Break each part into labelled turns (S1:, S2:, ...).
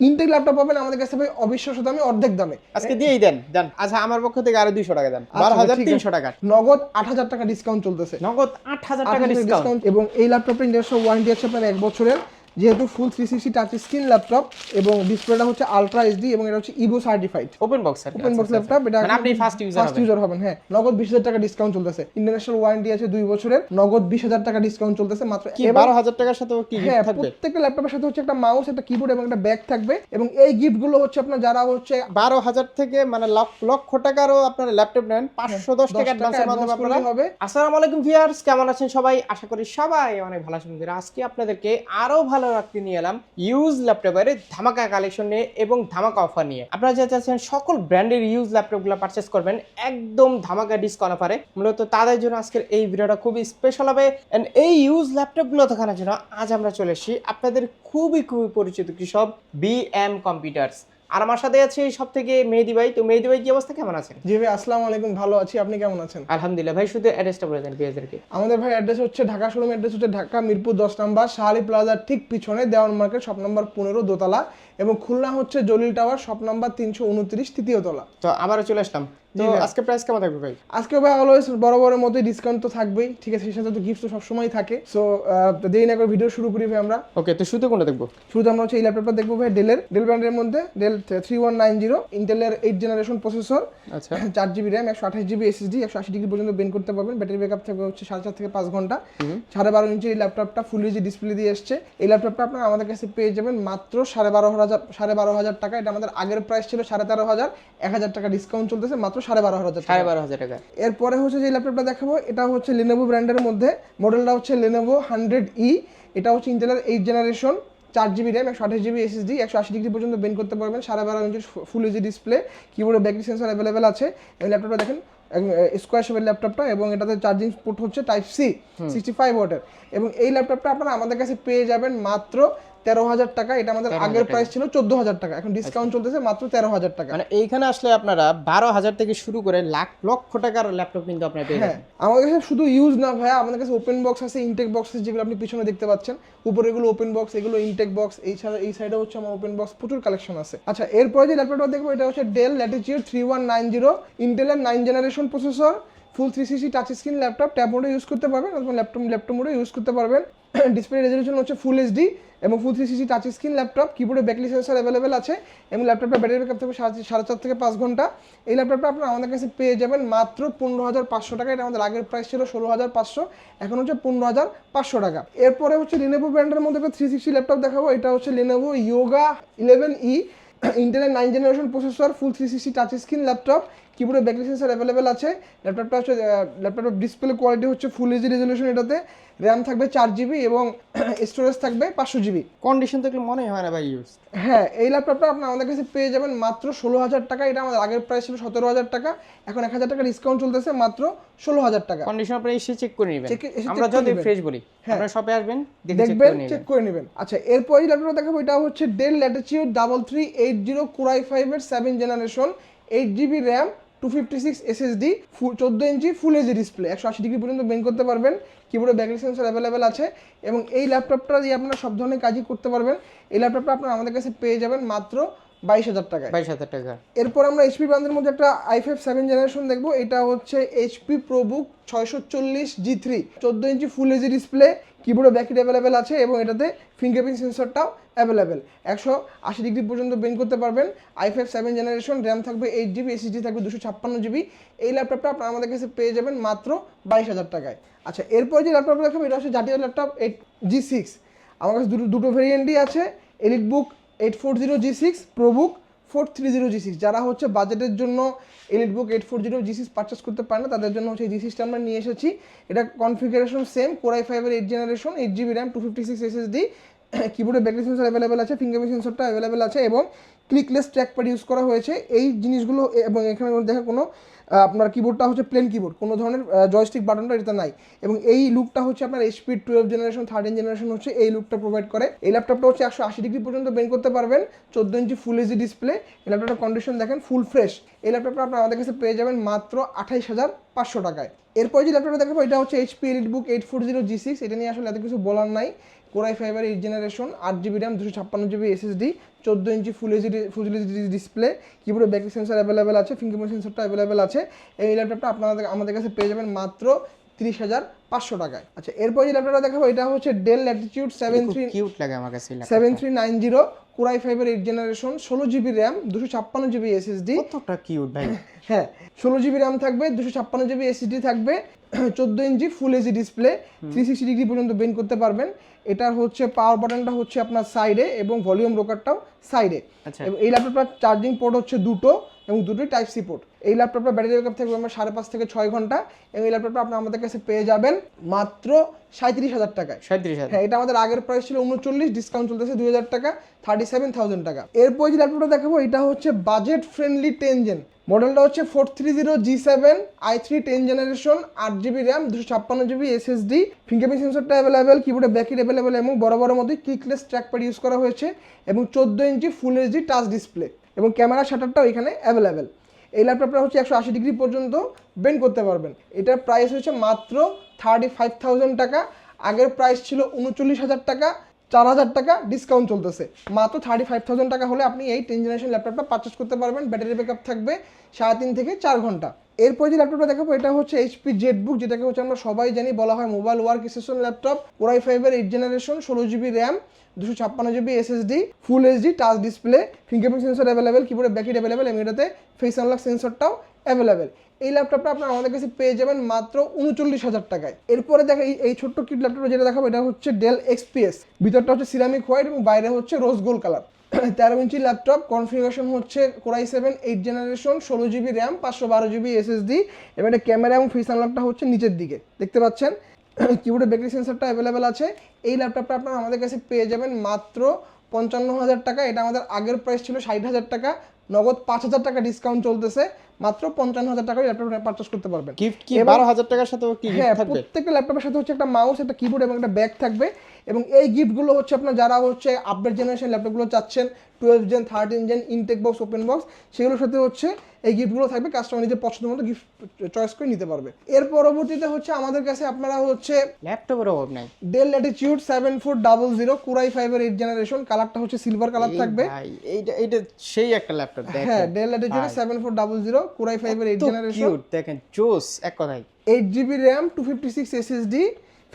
S1: Intact laptop পাবেন আমাদের কাছে ভাই অবিশ্বাস্য দামে অর্ধেক দামে।
S2: আজকে দিয়েই দেন দেন। আচ্ছা আমার পক্ষ থেকে আরও দুইশো টাকা দেন। বারো
S1: আচ্ছা।
S2: টাকা।
S1: নগদ আট হাজার টাকা ডিসকাউন্ট চলতেছে।
S2: নগদ আট হাজার টাকা ডিসকাউন্ট
S1: ডিসকাউন্ট এবং এই ল্যাপটপের নিজস্ব ওয়ারেন্টি আছে আপনার এক বছরের। যেহেতু full three sixty touch screen laptop এবং ডিসপ্লেটা হচ্ছে আলট্রা এইচডি এবং এটা হচ্ছে Evo certified
S2: open box
S1: open box laptop এটা
S2: মানে আপনি ফার্স্ট ইউজার
S1: ফার্স্ট ইউজার হবেন। হ্যাঁ। নগদ বিশ হাজার টাকা ডিসকাউন্ট চলতেছে। ইন্টারন্যাশনাল ওয়ারেন্টি আছে দুই বছরের নগদ বিশ হাজার টাকা ডিসকাউন্ট চলতেছে মাত্র
S2: বারো হাজার টাকার সাথে কি
S1: হ্যাঁ প্রত্যেকটা ল্যাপটপের সাথে হচ্ছে একটা মাউস একটা কিবোর্ড এবং একটা ব্যাগ থাকবে এবং এই গিফটগুলো হচ্ছে আপনার যারা হচ্ছে
S2: বারো হাজার থেকে মানে লক্ষ টাকারও আপনার ল্যাপটপ নেন পাঁচশো দশ টাকা
S1: টাকা
S2: অ্যাডভান্সের মাধ্যমে আপনারা।
S1: হবে।
S2: আসসালামু আলাইকুম ভিউয়ার্স কেমন আছেন সবাই? আশা করি সবাই অনেক ভালো আছেন আজকে আপনাদেরকে আরও ভালো রাখতে নিয়ে এলাম ইউজ ল্যাপটপের ধামাকা কালেকশন নিয়ে এবং ধামাকা অফার নিয়ে। আপনারা যা চাচ্ছেন সকল ব্র্যান্ডের ইউজ ল্যাপটপগুলো পারচেস করবেন, একদম ধামাকা ডিসকাউন্ট অফারে মূলত তাদের জন্য আজকের এই ভিডিওটা খুবই স্পেশাল হবে অ্যান্ড এই ইউজ ল্যাপটপগুলো দেখানোর জন্য আজ আমরা চলে এসেছি আপনাদের খুবই খুবই পরিচিত কৃষক বি এম কম্পিউটার্স আর আমার সাথে আছে সব থেকে মেহেদি ভাই। তো মেহেদি ভাই কি অবস্থা? কেমন আছেন?
S1: জি ভাই আসসালামু আলাইকুম। ভালো আছি। আপনি কেমন আছেন?
S2: আলহামদুলিল্লাহ ভাই শুধু অ্যাড্রেসটা বলে দেন পেঁয়াজদেরকে
S1: আমাদের ভাই অ্যাড্রেস হচ্ছে ঢাকা শোরুম অ্যাড্রেস হচ্ছে ঢাকা মিরপুর দশ নম্বর শাহালি প্লাজার ঠিক পিছনে দেওয়ান মার্কেট শপ নম্বর পনেরো দোতলা। এবং খুলনা হচ্ছে জলিল টাওয়ার শপ নাম্বার তিনশো উনত্রিশ তৃতীয় তলা।
S2: তো আবারও চলে আসলাম। তো। আজকে প্রাইস কেমন থাকবে ভাই?
S1: আজকে ভাই অলওয়েজ বড় বড় মতোই ডিসকাউন্ট তো থাকবেই ঠিক আছে? সেই সাথে তো গিফট তো সবসময় থাকে। সো দেরি না করে ভিডিও শুরু করি ভাই আমরা।
S2: ওকে তো শুধু কোনটা দেখব?
S1: শুরুতে আমরা হচ্ছে এই ল্যাপটপটা দেখব ভাই ডেলের ডেল ব্র্যান্ডের মধ্যে Dell three one nine zero ইন্টেলের এইট জেনারেশন প্রসেসর
S2: আচ্ছা।
S1: চার জিবি র্যাম একশো আঠাশ জিবি এসএসডি একশো আশি ডিগ্রি পর্যন্ত বেন করতে পারবেন। ব্যাটারি ব্যাকআপ থাকবে হচ্ছে সাড়ে চার থেকে পাঁচ ঘণ্টা। সাড়ে বারো ইঞ্চি এই ল্যাপটপটা ফুল এইচডি ডিসপ্লে দিয়ে এসছে। এই ল্যাপটপটা আপনারা আমাদের কাছে পেয়ে যাবেন মাত্র সাড়ে বারো হাজার সাড়ে বারো হাজার টাকা। এটা আমাদের আগের প্রাইস ছিল সাড়ে তেরো হাজার। এক হাজার টাকা ডিসকাউন্ট চলতেছে মাত্র সাড়ে বারো হাজার
S2: সাড়ে বারো হাজার টাকা।
S1: এরপরে হচ্ছে যে ল্যাপটপটা দেখাবো এটা হচ্ছে লেনোভো ব্র্যান্ডের মধ্যে। মডেলটা হচ্ছে লেনোভো হান্ড্রেড ই এটা হচ্ছে ইন্টেলের এইট জেনারেশন চার জিবি র্যাম একশো আঠাশ জিবি এসএসডি একশো আশি ডিগ্রি পর্যন্ত বেন করতে পারবেন সাড়ে বারো ইঞ্চির ফুল এইচডি ডিসপ্লে কিবোর্ডে ব্যাটারি সেন্সর অ্যাভেলেবেল আছে। এই ল্যাপটপটা দেখেন স্কোয়ার শেপের ল্যাপটপটা এবং এটাতে চার্জিং পোর্ট হচ্ছে টাইপ সি সিক্সটি ফাইভ ওয়াটের এবং এই ল্যাপটপটা আপনারা আমাদের কাছে পেয়ে যাবেন মাত্র তেরো হাজার টাকা এটা আমাদের আগের প্রাইস ছিল চোদ্দ হাজার টাকা। এখন ডিসকাউন্ট চলতেছে মাত্র তেরো হাজার টাকা।
S2: মানে এইখানে আসলে আপনারা বারো হাজার থেকে শুরু করে লাখ লক্ষ টাকার ল্যাপটপ কিন্তু আপনারা পেয়ে
S1: হ্যাঁ আমাদের কাছে শুধু ইউজ না ভাইয়া আমাদের কাছে ওপেন বক্স আছে ইনটেক বক্স আছে যেগুলো আপনি পিছনে দেখতে পাচ্ছেন। উপরে এগুলো ওপেন বক্স এগুলো ইনটেক বক্স এই ছাড়া এই সাইডে হচ্ছে আমার ওপেন বক্স প্রচুর কালেকশন আছে। আচ্ছা এরপরে যে ল্যাপটপটা দেখব এটা হচ্ছে Dell Latitude three one nine zero ইন্টেলের nine generation processor full three sixty touch screen laptop tab মোডে ইউজ করতে পারবেন অথবা ল্যাপটপ ল্যাপটপ মোডে ইউজ করতে পারবেন। ডিসপ্লে রেজলিউশন হচ্ছে ফুল এইচডি এবং full three sixty touch screen laptop কিবোর্ডে ব্যাকলি সেন্সার অ্যাভেলেবেল আছে এবং ল্যাপটপটা ব্যাটারি ব্যাকআপ থাকবে সাড়ে চার থেকে পাঁচ ঘণ্টা। এই ল্যাপটপটা আপনারা আমাদের কাছে পেয়ে যাবেন মাত্র পনেরো হাজার পাঁচশো টাকা। এটা আমাদের আগের প্রাইস ছিল ষোলো হাজার পাঁচশো, এখন হচ্ছে পনেরো হাজার পাঁচশো টাকা। এরপরে হচ্ছে লিনেভো ব্র্যান্ডের মধ্যে থ্রি সিক্সটি ল্যাপটপ দেখাবো। এটা হচ্ছে লিনেভো ইয়োগা ইলেভেন ই ইন্টেলের nine generation processor full three sixty touch screen laptop কিবোর্ডে ব্যাকলি সেন্সার অ্যাভেলেবেল আছে। ল্যাপটপটা হচ্ছে ল্যাপটপের ডিসপ্লে কোয়ালিটি হচ্ছে ফুল এইচডি রেজলিউশন এটাতে। র্যাম থাকবে চার জিবি এবং স্টোরেজ থাকবে পাঁচশো জিবি
S2: কন্ডিশন দেখলে মনে হয় না ভাই ইউজ
S1: হ্যাঁ এই ল্যাপটপটা আপনার আমাদের কাছে পেয়ে যাবেন মাত্র ষোলো হাজার টাকা। এটা আমাদের আগের প্রাইস ছিল সতেরো হাজার টাকা। এখন এক হাজার টাকা ডিসকাউন্ট চলতেছে মাত্র ষোলো হাজার টাকা।
S2: কন্ডিশন আপনারা এসে চেক করে নেবেন। আমরা যদি ফ্রেশ বলি
S1: হ্যাঁ।
S2: আপনারা শপে আসবেন
S1: দেখবেন চেক করে নেবেন। আচ্ছা এরপর এই ল্যাপটপটা দেখাবো এটা হচ্ছে Dell Latitude double three eight zero core i ফাইভের seven generation eight GB RAM two fifty six SSD চোদ্দ ইঞ্চি ফুল এইচডি ডিসপ্লে একশো আশি ডিগ্রি পর্যন্ত বেন করতে পারবেন। কিবোর্ডে ব্যাকলি সেন্সর অ্যাভেলেবেল আছে এবং এই ল্যাপটপটা দিয়ে আপনারা সব ধরনের কাজই করতে পারবেন। এই ল্যাপটপটা আপনারা আমাদের কাছে পেয়ে যাবেন মাত্র বাইশ হাজার টাকায়।
S2: বাইশ হাজার টাকা।
S1: এরপর আমরা এইচপি ব্র্যান্ডের মধ্যে একটা আই ফাইভ সেভেন জেনারেশন দেখব। এটা হচ্ছে এইচপি প্রোবুক ছয়শো চল্লিশ জি থ্রি চোদ্দ ইঞ্চি ফুল এইচডি ডিসপ্লে কিবোর্ডে ব্যাকেট অ্যাভেলেবেল আছে এবং এটাতে ফিঙ্গারপ্রিন্ট সেন্সরটাও অ্যাভেলেবেল একশো আশি ডিগ্রি পর্যন্ত বেন করতে পারবেন। I five seven generation RAM থাকবে এইট জিবি এসএসডি থাকবে দুশো ছাপ্পান্ন জিবি এই ল্যাপটপটা আপনারা আমাদের কাছে পেয়ে যাবেন মাত্র বাইশ হাজার টাকায়। আচ্ছা এরপর যে ল্যাপটপটা দেখাবো এটা হচ্ছে জাতীয় ল্যাপটপ এইট জি সিক্স আমার কাছে দুটো দুটো ভেরিয়েন্টই আছে। EliteBook eight four zero G six ProBook four three zero G six যারা হচ্ছে বাজেটের জন্য EliteBook eight four zero G six purchase করতে পারে না, তাদের জন্য হচ্ছে জি সিক্সটা আমরা নিয়ে এসেছি। এটা কনফিগারেশন সেম কোরাই ফাইভের eight generation eight GB RAM two fifty six SSD কিবোর্ডে ব্যাটারি সেন্সর অ্যাভেলেবেল আছে ফিঙ্গারপ্রিন্ট সেন্সরটা অ্যাভেলেবেল আছে, এবং ক্লিকলেস ট্র্যাক প্যাড ইউজ করা হয়েছে। এই জিনিসগুলো এবং এখানে দেখা কোনো আপনার কিবোর্ডটা হচ্ছে প্লেন কিবোর্ড কোনো ধরনের জয়স্টিক বাটনটা এটা নাই। এবং এই লুকটা হচ্ছে আপনার HP twelve generation thirteen generation হচ্ছে এই লুকটা প্রোভাইড করে। এই ল্যাপটপটা হচ্ছে একশো আশি ডিগ্রি পর্যন্ত বের করতে পারবেন। চোদ্দ ইঞ্চি ফুল এইচডি ডিসপ্লে এই ল্যাপটপটার কন্ডিশন দেখেন ফুল ফ্রেশ এই ল্যাপটপটা আপনার আমাদের কাছে পেয়ে যাবেন মাত্র আঠাইশ হাজার পাঁচশো টাকায়। এরপর যে ল্যাপটপটা দেখাবো, এটা হচ্ছে HP EliteBook eight four zero G six এটা নিয়ে আসলে এত কিছু বলার নাই। কোরাই ফাইবার এইট জেনারেশন আট জিবি র্যাম দুশো ছাপ্পান্ন জিবি এসএসডি চোদ্দ ইঞ্চি full HD full HD display কিবোর্ডে ব্যাটারি সেন্সার অ্যাভেলেবেল আছে ফিঙ্গারপ্রিন্ট সেন্সারটা অ্যাভেলেবেল আছে। এই ল্যাপটপটা আপনাদের, আমাদের কাছে পেয়ে যাবেন মাত্র তিরিশ হাজার পাঁচশো টাকায়। আচ্ছা এরপর যে ল্যাপটপটা দেখাবো এটা হচ্ছে Dell Latitude seven three
S2: cute লাগে আমার কাছে
S1: seven three nine zero core i fibre eight generation ষোলো জিবি র্যাম দুশো ছাপ্পান্ন জিবি এসএসডি
S2: কতটা কিউট ভাই।
S1: হ্যাঁ ষোলো জিবি র্যাম থাকবে দুশো ছাপ্পান্ন জিবি এসএসডি থাকবে চোদ্দ ইঞ্চি full HD display three sixty degree পর্যন্ত বেন্ড করতে পারবেন। এটার হচ্ছে পাওয়ার বাটনটা হচ্ছে আপনার সাইডে এবং ভলিউম রোকারটাও সাইডে এবং এই ল্যাপটপটার চার্জিং পোর্ট হচ্ছে দুটো এবং দুটোই টাইপ সি পোর্ট এই ল্যাপটপটা ব্যাটারি ব্যাকআপ থাকবে আমার সাড়ে পাঁচ থেকে ছয় ঘণ্টা এবং এই ল্যাপটপটা আপনি আমাদের কাছে পেয়ে যাবেন মাত্র সাঁত্রিশ হাজার টাকায়।
S2: সাঁত্রিশ হাজার।
S1: হ্যাঁ এটা আমাদের আগের প্রাইস ছিল উনচল্লিশ ডিসকাউন্ট চলতেছে দুই হাজার টাকা থার্টি সেভেন থাউজেন্ড টাকা। এরপর যে ল্যাপটপটা দেখাবো এটা হচ্ছে বাজেট ফ্রেন্ডলি টেন জেন মডেলটা হচ্ছে four three zero G seven I three ten generation আট জিবি র্যাম দুশো ছাপ্পান্ন জিবি এসএসডি ফিঙ্গারপ্রিন্ট সেন্সরটা অ্যাভেলেবেল কিবোর্ডে ব্যাকিট অ্যাভেলেবেল এবং বড় বড় মধ্যে ক্লিকলেস ট্র্যাকপ্যাড ইউজ করা হয়েছে এবং চোদ্দ ইঞ্চি ফুল এইচডি টাচ ডিসপ্লে এবং ক্যামেরা শাটারটাও এখানে অ্যাভেলেবেল এই ল্যাপটপটা হচ্ছে একশো আশি ডিগ্রি পর্যন্ত বেন্ড করতে পারবেন। এটার প্রাইস হচ্ছে মাত্র থার্টি ফাইভ থাউজেন্ড টাকা, আগের প্রাইস ছিল উনচল্লিশ হাজার টাকা, চার হাজার টাকা ডিসকাউন্ট চলতেছে। মাত্র থার্টি ফাইভ থাউজেন্ড টাকা হলে আপনি এই টেন জেনারেশন ল্যাপটপটা পারচেস করতে পারবেন ব্যাটারি ব্যাকআপ থাকবে সাড়ে তিন থেকে চার ঘণ্টা। এরপর যে ল্যাপটপটা দেখাবো, এটা হচ্ছে এইচপি জেটবুক যেটাকে হচ্ছে আমরা সবাই জানি, বলা হয় mobile work station laptop core i ফাইভের এইট জেনারেশন ষোলো জিবি র্যাম দুশো ছাপ্পান্ন GB SSD full HD touch display fingerprint sensor available কিবোর্ডে ব্যাকিট অ্যাভেলেবেল এবং এটাতে ফেস আনলক সেন্সরটাও অ্যাভেলেবেল এই ল্যাপটপটা আপনার আমাদের কাছে পেয়ে যাবেন মাত্র উনচল্লিশ হাজার টাকায়। এরপরে দেখা, এই ছোট্ট কিট ল্যাপটপটা যেটা দেখাবো, এটা হচ্ছে ডেল এক্সপিএস ভিতরটা হচ্ছে সিরামিক হোয়াইট এবং বাইরে হচ্ছে রোজ গোল্ড কালার তেরো ইঞ্চি ল্যাপটপ কনফিগারেশন হচ্ছে core i seven eight generation ষোলো জিবি র্যাম পাঁচশো বারো জিবি এসএসডি এবং এটা ক্যামেরা এবং ফেস আনলকটা হচ্ছে নিচের দিকে। দেখতে পাচ্ছেন? কিবোর্ডে ব্যাটারি সেন্সারটা অ্যাভেলেবেল আছে। এই ল্যাপটপটা আপনারা আমাদের কাছে পেয়ে যাবেন মাত্র পঞ্চান্ন হাজার টাকা। এটা আমাদের আগের প্রাইস ছিল ষাট হাজার টাকা। নগদ পাঁচ হাজার টাকা ডিসকাউন্ট চলতেছে। মাত্র পঞ্চান্ন হাজার টাকা ল্যাপটপটা পারচেস করতে পারবেন।
S2: গিফট কি? বারো হাজার টাকার সাথে
S1: হ্যাঁ প্রত্যেকটা ল্যাপটপের সাথে হচ্ছে একটা মাউস একটা কিবোর্ড এবং একটা ব্যাগ থাকবে। এবং এই গিফটগুলো হচ্ছে আপনার যারা হচ্ছে আপডেট জেনারেশন ল্যাপটপগুলো চাচ্ছেন twelve gen thirteen gen intact box open box সেগুলোর সাথে হচ্ছে এই গিফটগুলো থাকবে কাস্টমার নিজের পছন্দ মতো গিফট চয়েস করে নিতে পারবে। এর পরবর্তীতে হচ্ছে আমাদের কাছে আপনারা হচ্ছে
S2: ল্যাপটপের অভাব নাই।
S1: Dell Latitude seven four double zero core i ফাইভের এইট জেনারেশন কালারটা হচ্ছে সিলভার কালার থাকবে।
S2: এইটা এইটা সেই একটা ল্যাপটপ
S1: হ্যাঁ Dell Latitude seven four double zero core i ফাইভের এইট জেনারেশন
S2: দেখেন জোস এক কথাই
S1: eight GB RAM two fifty six SSD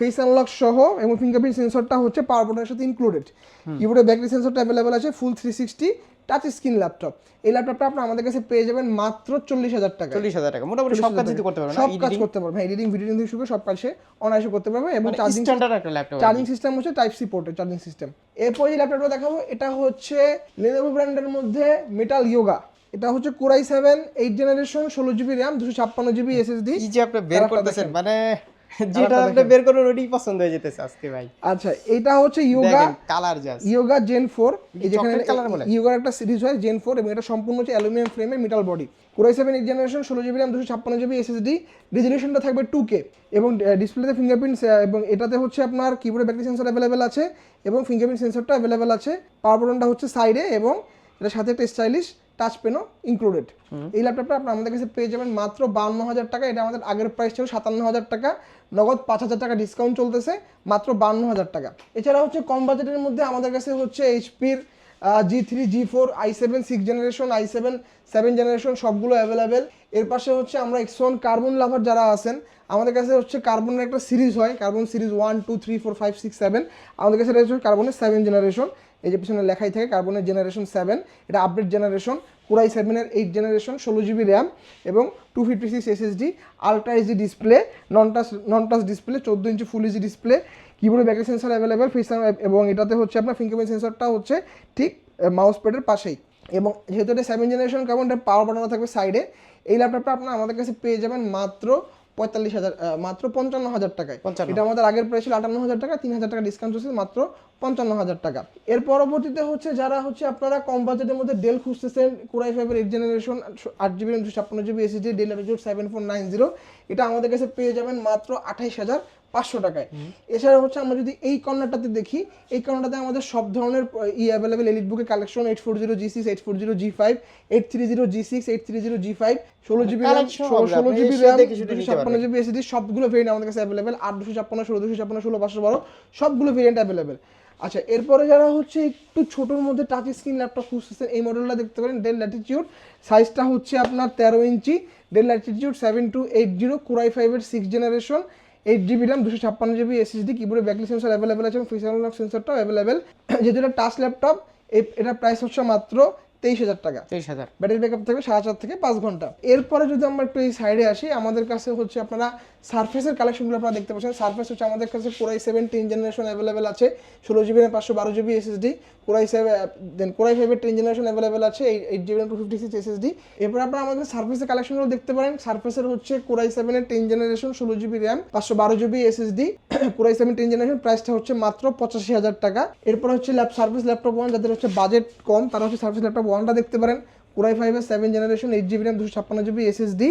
S1: face unlock সহ এবং ফিঙ্গারপ্রিন্ট সেন্সরটা হচ্ছে পাওয়ার বাটনের সাথে ইনক্লুডেড কিবোর্ডে ব্যাটারি সেন্সরটা অ্যাভেলেবেল আছে full three sixty touch screen laptop এই ল্যাপটপটা আপনি আমাদের কাছে পেয়ে যাবেন মাত্র চল্লিশ হাজার টাকা
S2: চল্লিশ হাজার টাকা। মোটামুটি সব কাজ করতে পারবেন
S1: সব কাজ করতে পারবে হ্যাঁ এডিটিং ভিডিও থেকে শুরু করে সব কাজ অনায়াসে করতে পারবে এবং চার্জিং
S2: স্ট্যান্ডার্ড একটা ল্যাপটপ
S1: চার্জিং সিস্টেম হচ্ছে টাইপ সি পোর্টের চার্জিং সিস্টেম এরপর যে ল্যাপটপটা দেখাবো এটা হচ্ছে লেনোভো ব্র্যান্ডের মধ্যে মেটাল ইয়োগা এটা হচ্ছে core i seven eight generation ষোলো জিবি র্যাম দুশো ছাপ্পান্ন জিবি এসএসডি
S2: যে আপনি বের করতেছেন মানে যেটা আপনি বের করুন ওটাই পছন্দ হয়ে যেতেছে আজকে ভাই।
S1: আচ্ছা এটা হচ্ছে Yoga
S2: colour just
S1: Yoga gen four এই যেখানে ইয়োগার একটা সিরিজ হয় জেন ফোর এবং এটা সম্পূর্ণ হচ্ছে অ্যালুমিনিয়াম ফ্রেমের metal body core i seven eight generation ষোলো জিবি র্যাম দুশো ছাপ্পান্ন জিবি এসএসডি রেজলিউশনটা থাকবে টু কে এবং ডিসপ্লেতে ফিঙ্গারপ্রিন্ট এবং এটাতে হচ্ছে আপনার কিবোর্ডে ব্যাটারি সেন্সর অ্যাভেলেবেল আছে এবং ফিঙ্গারপ্রিন্ট সেন্সরটা অ্যাভেলেবেল আছে। পাওয়ার বাটনটা হচ্ছে সাইডে এবং এটার সাথে একটা স্টাইলিশ টাচ পেনও ইনক্লুডেড এই ল্যাপটপটা আপনি আমাদের কাছে পেয়ে যাবেন মাত্র বান্ন হাজার টাকা। এটা আমাদের আগের প্রাইস ছিল সাতান্ন হাজার টাকা। নগদ পাঁচ হাজার টাকা ডিসকাউন্ট চলতেছে, মাত্র বান্ন হাজার টাকা। এছাড়া হচ্ছে কম বাজেটের মধ্যে আমাদের কাছে হচ্ছে এইচপির G three G four I seven six generation I seven seven generation সবগুলো অ্যাভেলেবেল এর পাশে হচ্ছে আমরা এক্সন কার্বন লাভার যারা আছেন, আমাদের কাছে হচ্ছে কার্বনের একটা সিরিজ হয়। Carbon series one two three four five six seven আমাদের কাছে রয়েছে কার্বনের সেভেন জেনারেশন এই যে পিছনে লেখাই থাকে কার্বনের জেনারেশন সেভেন, এটা আপডেট জেনারেশন কুরাই সেভেনের এইট জেনারেশন ষোলো জিবি র্যাম এবং two fifty six SSD ultra HD display non touch non touch display চোদ্দ ইঞ্চি ফুল এইচডি ডিসপ্লে কিবোর্ডে ব্যাটারি সেন্সার অ্যাভেলেবেল ফেস এবং এটাতে হচ্ছে আপনার ফিঙ্গারপ্রিন্ট সেন্সরটা হচ্ছে ঠিক মাউস প্যাডের পাশেই। এবং যেহেতু এটা সেভেন জেনারেশন কার্বন এটা পাওয়ার বাটন থাকবে সাইডে এই ল্যাপটপটা আপনার আমাদের কাছে পেয়ে যাবেন মাত্র পঁয়তাল্লিশ হাজার মাত্র পঞ্চান্ন হাজার টাকায়।
S2: 55
S1: এটা আমাদের আগের প্রাইস ছিল আটান্ন হাজার টাকা তিন হাজার টাকা ডিসকাউন্ট চলছে মাত্র পঞ্চান্ন হাজার টাকা। এর পরবর্তীতে হচ্ছে যারা হচ্ছে আপনারা কম বাজেটের মধ্যে ডেল খুঁজতেছেন কুরাই ফাইভের এইট জেনারেশন আট জিবি দুশো ছাপ্পান্ন GB SSD Dell Latitude seven four nine zero এটা আমাদের কাছে পেয়ে যাবেন মাত্র আঠাইশ হাজার পাঁচশো টাকায় এছাড়া হচ্ছে আমরা যদি এই কর্নারটাতে দেখি এই কর্নারটাতে আমাদের সব ধরনের ই অ্যাভেলেবেল এলিট বুকের collection eight four zero G six eight four zero G five eight three zero G six eight three zero G five ষোলো জিবি র্যাম ষোলো জিবি র্যাম ছাপ্পান্ন। জিবি এসএসডি সবগুলো ভেরিয়েন্ট আমাদের কাছে অ্যাভেলেবেল আট দুশো ছাপ্পান্ন ষোলো দুশো ছাপ্পান্ন ষোলো পাঁচশো বারো সবগুলো ভেরিয়েন্ট অ্যাভেলেবেল আচ্ছা এরপরে যারা হচ্ছে একটু ছোটোর মধ্যে টাচ স্ক্রিন ল্যাপটপ খুঁজতেছেন এই মডেলটা দেখতে পারেন ডেল ল্যাটিটিউড সাইজটা হচ্ছে আপনার তেরো ইঞ্চি Dell Latitude seven two eight zero core i ফাইভের six generation eight GB RAM দুশো ছাপ্পান্ন জিবি এসএসডি কিবোর্ডে ব্যাকলি সেন্সর অ্যাভেলেবেল আছে এবং লক সেন্সরটাও অ্যাভেলেবেল যেহেতু এটা টাচ ল্যাপটপ এটার প্রাইস হচ্ছে মাত্র তেইশ হাজার টাকা।
S2: তেইশ হাজার।
S1: ব্যাটারি ব্যাকআপ থাকবে সাড়ে চার থেকে পাঁচ ঘণ্টা। এরপরে যদি আমরা একটু এই সাইডে আসি আমাদের কাছে হচ্ছে আপনারা সার্ফেসের কালেকশনগুলো আপনারা দেখতে পাচ্ছেন। সার্ফেস হচ্ছে আমাদের কাছে core i seven ten generation available আছে ষোলো জিবি পাঁচশো বারো GB SSD core i seven then core i ফাইভের টেন জেনারেশন অ্যাভেলেবেল আছে eight GB two fifty six SSD এরপর আপনারা আমাদের সার্ফেসের কালেকশনগুলো দেখতে পারেন। সার্ফেসের হচ্ছে কোরাই সেভেনের টেন জেনারেশন ষোলো জিবি র্যাম পাঁচশো বারো GB SSD core i seven ten generation প্রাইসটা হচ্ছে মাত্র পঁচাশি হাজার টাকা। এরপর হচ্ছে ল্যাপ সার্ভিস ল্যাপটপ ওয়ান যাদের হচ্ছে বাজেট কম তারা হচ্ছে সার্ভিস ল্যাপটপ ওয়ানটা দেখতে পারেন। কোরাই ফাইভের seven generation eight GB RAM দুশো ছাপ্পান্ন জিবি এসএসডি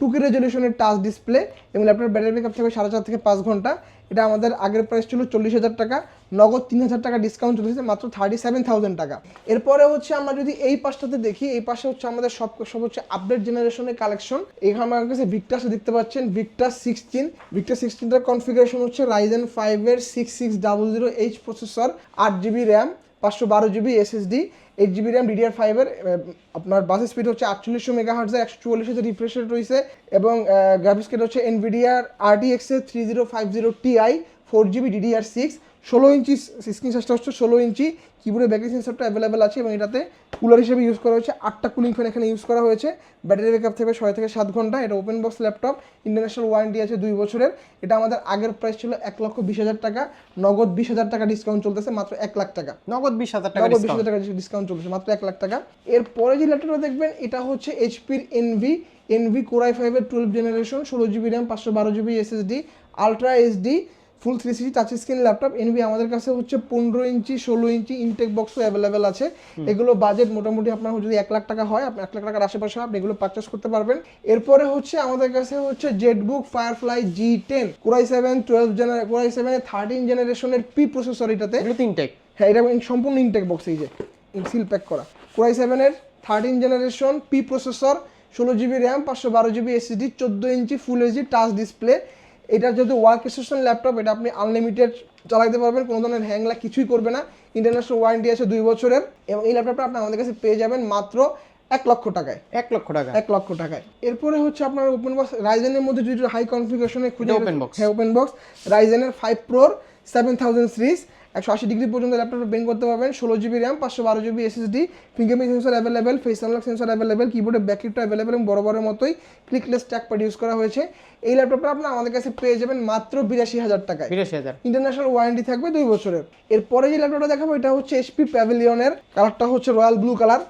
S1: টু কে রেজলিউশনের টাচ ডিসপ্লে এবং ল্যাপটপের ব্যাটারি ব্যাকআপ থাকবে সাড়ে চার থেকে পাঁচ ঘণ্টা। এটা আমাদের আগের প্রাইস ছিল চল্লিশ হাজার টাকা, নগদ তিন হাজার টাকা ডিসকাউন্ট চলতেছে মাত্র থার্টি সেভেন থাউজেন্ড টাকা। এরপরে হচ্ছে আমরা যদি এই পাশটাতে দেখি, এই পাশে হচ্ছে আমাদের সব সব হচ্ছে আপডেট জেনারেশনের কালেকশন এখানে আমার কাছে ভিক্টাস দেখতে পাচ্ছেন ভিক্টাস সিক্সটিন ভিক্টাস সিক্সটিনটার কনফিগারেশন হচ্ছে রাইজেন ফাইভের six six double zero H processor আট জিবি র্যাম পাঁচশো বারো GB SSD eight GB RAM DDR ফাইভের আপনার বাস স্পিড হচ্ছে আটচল্লিশশো মেগা হার্টসে একশো চুয়াল্লিশ রিফ্রেশ রেট রয়েছে এবং গ্রাফিক্স কার্ড হচ্ছে এনভিডিআর আরটিএক্সের three zero five zero Ti four GB DDR six ষোলো ইঞ্চি স্ক্রিন সাইজটা হচ্ছে ষোলো ইঞ্চি কিবোর্ডে ব্যাটারি সেন্সরটা অ্যাভেলেবেল আছে এবং এটাতে কুলার হিসেবে ইউজ করা হয়েছে। আটটা কুলিং ফ্যান এখানে ইউজ করা হয়েছে। ব্যাটারি ব্যাকআপ থাকবে ছয় থেকে সাত ঘণ্টা। এটা open box laptop international warranty আছে দুই বছরের। এটা আমাদের আগের প্রাইস ছিল এক লক্ষ বিশ হাজার টাকা। নগদ বিশ হাজার টাকা ডিসকাউন্ট চলতেছে মাত্র এক লাখ টাকা।
S2: নগদ বিশ হাজার টাকা
S1: নগদ বিশ হাজার টাকা ডিসকাউন্ট চলছে মাত্র এক লাখ টাকা। এরপরে যে ল্যাপটপটা দেখবেন এটা হচ্ছে এইচপির এনভি এনভি কোরাই ফাইভের টুয়েলভ জেনারেশন ষোলো জিবি র্যাম পাঁচশো বারো GB SSD ultra HD full three sixty touch screen laptop Envy আমাদের কাছে হচ্ছে পনেরো ইঞ্চি ষোলো ইঞ্চি ইনটেক বক্সও অ্যাভেলেবেল আছে। এগুলো বাজেট মোটামুটি আপনার যদি এক লাখ টাকা হয় আপনি এক লাখ টাকার আশেপাশে আপনি এগুলো পারচেস করতে পারবেন। এরপরে হচ্ছে আমাদের কাছে হচ্ছে ZBook Firefly G ten core i seven twelve generation core i seven thirteen জেনারেশনের পি প্রসেসর এটাতে।
S2: তিনটে
S1: হ্যাঁ এটা সম্পূর্ণ ইনটেক বক্স এই যে সিল প্যাক করা। কোরাই সেভেনের থার্টিন জেনারেশন পি প্রসেসর ষোলো জিবি র্যাম পাঁচশো বারো জিবি এসএসডি চোদ্দ ইঞ্চি ফুল এইচডি টাচ ডিসপ্লে এটা যদি ওয়ার্ক স্টেশন ল্যাপটপ এটা আপনি আনলিমিটেড চালাতে পারবেন কোনো ধরনের হ্যাংলা কিছুই করবে না। ইন্টারন্যাশনাল ওয়ারেন্টি আছে দুই বছরের এবং এই ল্যাপটপটা আপনি আমাদের কাছে পেয়ে যাবেন মাত্র এক লক্ষ টাকায়।
S2: এক লক্ষ টাকা
S1: এক লক্ষ টাকায়। এরপরে হচ্ছে আপনার ওপেন বক্স রাইজেনের মধ্যে যদি হাই কনফিগারেশনে খুঁজে
S2: ওপেন বক্স
S1: হ্যাঁ ওপেন বক্স রাইজেনের ফাইভ প্রোর সেভেন থাউজেন্ড সিরিজ একশো আশি ডিগ্রি পর্যন্ত ল্যাপটপটা বেন করতে পারবেন ষোলো জিবি র্যাম পাঁচশো বারো GB SSD fingerprint sensor available face unlock sensor available কিবোর্ডে ব্যাকলিপটা অ্যাভেলেবেল এবং বড় বড় মতোই ক্লিকলেস ট্যাগ প্যাড ইউজ করা হয়েছে। এই ল্যাপটপটা আপনার আমাদের কাছে পেয়ে যাবেন মাত্র বিরাশি হাজার টাকায়।
S2: বিরাশি হাজার।
S1: ইন্টারন্যাশনাল ওয়ারেন্টি থাকবে দুই বছরের। এরপরে যে ল্যাপটপটা দেখাবো এটা হচ্ছে এইচপি প্যাভিলিয়নের কালারটা হচ্ছে রয়্যাল ব্লু কালার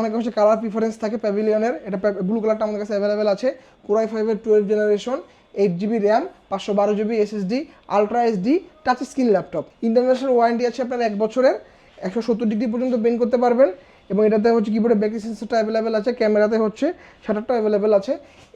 S1: অনেক হচ্ছে কালার প্রিফারেন্স থাকে প্যাভিলিয়নের এটা ব্লু কালারটা আমাদের কাছে অ্যাভেলেবেল আছে। কোরাই ফাইভের twelve generation eight GB RAM পাঁচশো বারো GB SSD ultra SD touch screen laptop international warranty আছে আপনার এক বছরের, একশো সত্তর ডিগ্রি পর্যন্ত বেন করতে পারবেন। এবং এটাতে হচ্ছে কিবোর্ডে ব্যাটারি সেন্সরটা অ্যাভেলেবেল আছে ক্যামেরাতে হচ্ছে শাটারটা অ্যাভেলেবেল আছে।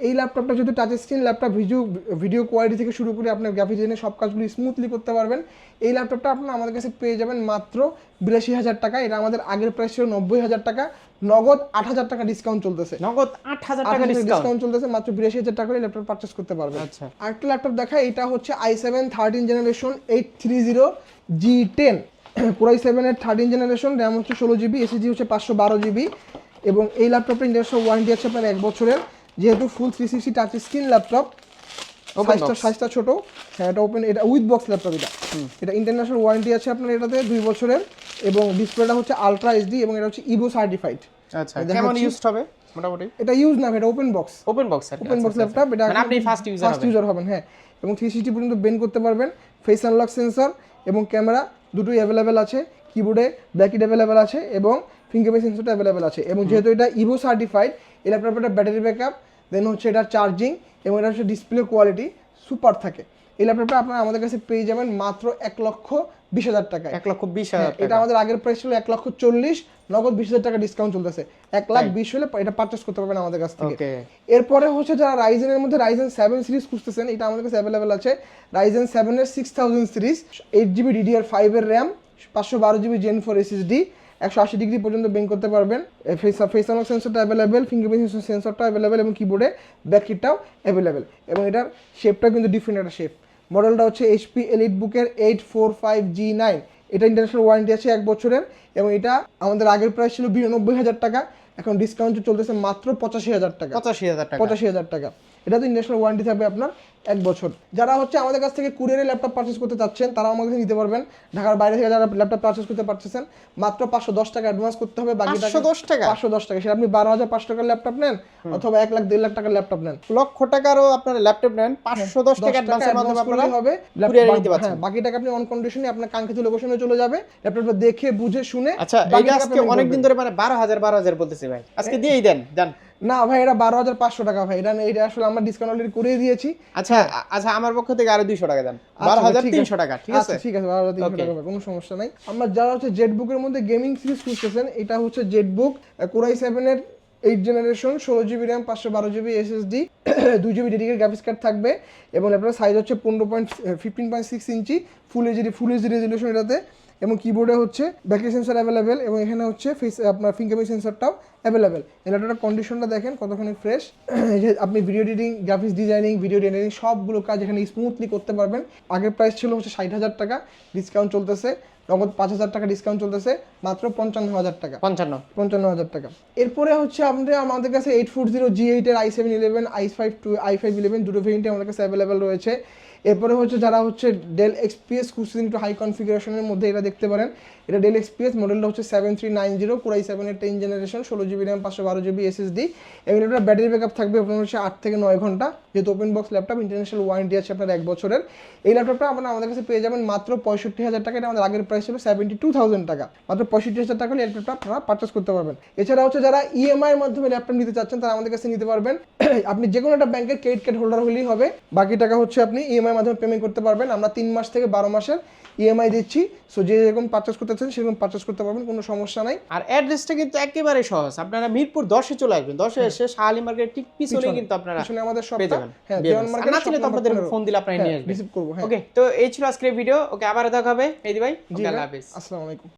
S1: এই ল্যাপটপটা যদি touch screen laptop video video quality থেকে শুরু করে আপনার গ্রাফিক ডিজাইনের সব কাজগুলি স্মুথলি করতে পারবেন। এই ল্যাপটপটা আপনার আমাদের কাছে পেয়ে যাবেন মাত্র বিরাশি হাজার টাকা। এটা আমাদের আগের প্রাইস ছিল নব্বই হাজার টাকা। নগদ আট হাজার টাকা ডিসকাউন্ট চলতেছে।
S2: নগদ আট হাজার টাকা ডিসকাউন্ট
S1: ডিসকাউন্ট চলতেছে মাত্র বিরাশি হাজার টাকা ল্যাপটপ পারচেস করতে পারবেন।
S2: আচ্ছা।
S1: আরেকটা ল্যাপটপ দেখা এটা হচ্ছে I seven thirteen generation eight three zero G ten core i সেভেনের থার্টিন জেনারেশন র্যাম হচ্ছে ষোলো জিবি এসএসডি হচ্ছে পাঁচশো বারো জিবি এবং এই ল্যাপটপটা ইন্টারন্যাশনাল ওয়ারেন্টি আছে আপনার এক বছরের। যেহেতু full three sixty touch screen laptop সাইজটা। সাইজটা ছোট হ্যাঁ এটা ওপেন এটা উইথ বক্স ল্যাপটপ এটা। এটা ইন্টারন্যাশনাল ওয়ারেন্টি আছে আপনার এটাতে দুই বছরের এবং ডিসপ্লেটা হচ্ছে আলট্রা এইচডি এবং এটা হচ্ছে ইভো সার্টিফাইড
S2: আচ্ছা কেমন ইউজড হবে মোটামুটি?
S1: এটা ইউজ না এটা open box
S2: open box
S1: open box laptop এটা
S2: মানে আপনি ফার্স্ট ইউজার
S1: ফার্স্ট ইউজার হবেন। হ্যাঁ। এবং থ্রি সিক্সটি পর্যন্ত বেন করতে পারবেন ফেস আনলক সেন্সর এবং ক্যামেরা দুটোই অ্যাভেলেবেল আছে কিবোর্ডে ব্যাকিট অ্যাভেলেবেল আছে এবং ফিঙ্গারপ্রিন্ট সেন্সরটা অ্যাভেলেবেল আছে এবং যেহেতু এটা ইভো সার্টিফাইড এই ল্যাপটপটা ব্যাটারি ব্যাকআপ দেন হচ্ছে এটা চার্জিং এবং এটা হচ্ছে ডিসপ্লে কোয়ালিটি সুপার থাকে। এই ল্যাপটপটা আপনারা আমাদের কাছে পেয়ে যাবেন মাত্র এক লক্ষ বিশ হাজার টাকায়।
S2: এক লক্ষ বিশ
S1: হ্যাঁ,
S2: হাজার
S1: এটা আমাদের আগের প্রাইস ছিল এক লক্ষ চল্লিশ নগদ বিশ হাজার টাকা ডিসকাউন্ট চলতেছে। এক লাখ বিশ হলে এটা পারচেস করতে পারবেন আমাদের কাছ থেকে। এরপরে হচ্ছে যারা রাইজেনের মধ্যে রাইজেন সেভেন সিরিজ খুঁজতেছেন এটা আমাদের কাছে অ্যাভেলেবেল আছে। রাইজেন সেভেনের six thousand series eight GB DDR ফাইভের র্যাম পাঁচশো বারো জিবি জেন ফোর এসএসডি একশো আশি ডিগ্রি পর্যন্ত বেঙ্ক করতে পারবেন। ফেস ফেস আনলক সেন্সরটা অ্যাভেলেবেল ফিঙ্গারপ্রিন্ট সেন্সরটা অ্যাভেলেবেল এবং কিবোর্ডে ব্যাককিটটাও অ্যাভেলেবেল এবং এটার শেপটা কিন্তু ডিফারেন্ট একটা শেপ মডেলটা হচ্ছে এইচপি এলিট বুকের eight four five G nine এটা ইন্টারন্যাশনাল ওয়ারেন্টি আছে এক বছরের এবং এটা আমাদের আগের প্রাইস ছিল বিরানব্বই হাজার টাকা। এখন ডিসকাউন্ট চলতেছে মাত্র পঁচাশি হাজার টাকা।
S2: পঁচাশি হাজার টাকা।
S1: পঁচাশি হাজার টাকা। এটা তো ইন্টারন্যাশনাল ওয়ারেন্টি থাকবে আপনার এক বছর। যারা হচ্ছে আমাদের কাছ থেকে কুরিয়ারে ল্যাপটপ পারচেস করতে চাচ্ছেন তারা আমাদের কাছে নিতে পারবেন। ঢাকার বাইরে থেকে যারা ল্যাপটপ পারচেস করতে পারতেছেন মাত্র পাঁচশো দশ টাকা অ্যাডভান্স করতে হবে বাকি টাকা
S2: 510 টাকা?
S1: পাঁচশো দশ টাকা। সেটা আপনি বারো হাজার পাঁচশো টাকার ল্যাপটপ নেন অথবা এক লাখ দেড় লাখ টাকার ল্যাপটপ নেন।
S2: লক্ষ টাকারও আপনার ল্যাপটপ নেন পাঁচশো দশ টাকা অ্যাডভান্সের মাধ্যমে আপনারা
S1: হবে।
S2: পারছেন
S1: হ্যাঁ বাকি টাকা আপনি অন কন্ডিশনে আপনার কাঙ্ক্ষিত লোকেশনে চলে যাবে। ল্যাপটপটা দেখে বুঝে শুনে
S2: আচ্ছা আজকে অনেকদিন ধরে মানে বারো হাজার বারো হাজার বলতেছে ভাই। আজকে দিয়েই দেন জান
S1: না ভাই এটা বারো হাজার পাঁচশো টাকা ভাই। এটা এটা আসলে আমরা ডিসকাউন্ট অলরেডি করে দিয়েছি।
S2: আচ্ছা আচ্ছা আমার পক্ষ থেকে আরও দুইশো টাকা দেন।
S1: আচ্ছা,
S2: বারো হাজার তিনশো টাকা ঠিক আছে?
S1: আচ্ছা, ঠিক আছে বারো হাজার তিনশো টাকা কোনো সমস্যা নাই। আমরা যারা হচ্ছে জেট বুকের মধ্যে গেমিং সিরিজ খুঁজতেছেন এটা হচ্ছে জেট বুক কোরাই সেভেনের এইট জেনারেশন ষোলো জিবি র্যাম পাঁচশো বারো জিবি এসএসডি দুই জিবি ডেডিকেট গ্রাফিক্স কার্ড থাকবে এবং ল্যাপটপের সাইজ হচ্ছে পনেরো পয়েন্ট ফিফটিন পয়েন্ট সিক্স ইঞ্চি full HD full HD resolution এটাতে। এবং কিবোর্ডে হচ্ছে ব্যাটারি সেন্সর অ্যাভেলেবেল এবং এখানে হচ্ছে ফেস আপনার ফিঙ্গারপ্রিন্ট সেন্সরটাও অ্যাভেলেবেল ল্যাপটপটার কন্ডিশনটা দেখেন কতখানি ফ্রেশ যে আপনি video editing graphics designing video editing সবগুলো কাজ এখানে স্মুথলি করতে পারবেন। আগের প্রাইস ছিল হচ্ছে ষাট হাজার টাকা ডিসকাউন্ট চলতেছে। নগদ পাঁচ হাজার টাকা ডিসকাউন্ট চলতেছে মাত্র পঞ্চান্ন হাজার টাকা।
S2: পঞ্চান্ন।
S1: পঞ্চান্ন হাজার টাকা। এরপরে হচ্ছে আমাদের আমাদের কাছে এইট ফোর জিরো জি এইটের I seven eleven I five two I five eleven দুটো ভেরিয়েন্টে আমাদের কাছে অ্যাভেলেবেল রয়েছে। এরপরে হচ্ছে যারা হচ্ছে ডেল এক্সপিএস খুঁজছেন একটু হাই কনফিগারেশনের মধ্যে এটা দেখতে পারেন। এটা ডেল এক্সপিএস মডেলটা হচ্ছে seven three nine zero core i সেভেনের টেন জেনারেশন ষোলো জিবি র্যাম পাঁচশো বারো জিবি এসএসডি এবং এটা ব্যাটারি ব্যাকআপ থাকবে আপনার হচ্ছে আট থেকে নয় ঘণ্টা। যেহেতু open box laptop international warranty আছে আপনার এক বছরের। এই ল্যাপটপটা আপনার আমাদের কাছে পেয়ে যাবেন মাত্র পঁয়ষট্টি হাজার টাকা। এটা আমাদের আগের প্রাইস ছিল সেভেন্টি টু থাউজেন্ড টাকা। মাত্র পঁয়ষট্টি হাজার টাকা হলে ল্যাপটপটা আপনারা পারচেস করতে পারবেন। এছাড়া হচ্ছে যারা ইএমআই এর মাধ্যমে ল্যাপটপ নিতে চাচ্ছেন, তারা আমাদের কাছে নিতে পারবেন। আপনি যে কোনো একটা ব্যাংকের ক্রেডিট কার্ড হোল্ডার হলেই হবে। বাকি টাকা হচ্ছে আপনি ইএমআই মাধ্যমে পেমেন্ট করতে পারবেন। আমরা তিন মাস থেকে বারো মাসের ইএমআই দিচ্ছি। সো যে যেরকম পারচেস করতে চান সেরকম পারচেস করতে পারবেন। কোনো সমস্যা নাই।
S2: আর অ্যাড্রেসটা কিন্তু একেবারে সহজ। আপনারা মিরপুর দশে চলে আসবেন। দশে এসে শাহালি মার্কেট ঠিক পিছনে। কিন্তু আপনারা
S1: আমাদের
S2: সব
S1: হ্যাঁ
S2: না চিনলে তো আপনাদের ফোন দিলে আপনারা নিয়ে আসবেন।
S1: রিসিভ করব হ্যাঁ।
S2: ওকে তো এই ছিল আজকের ভিডিও ওকে আবার দেখা হবে। মেহেদি ভাই আল্লাহ হাফেজ।
S1: আসসালামু আলাইকুম।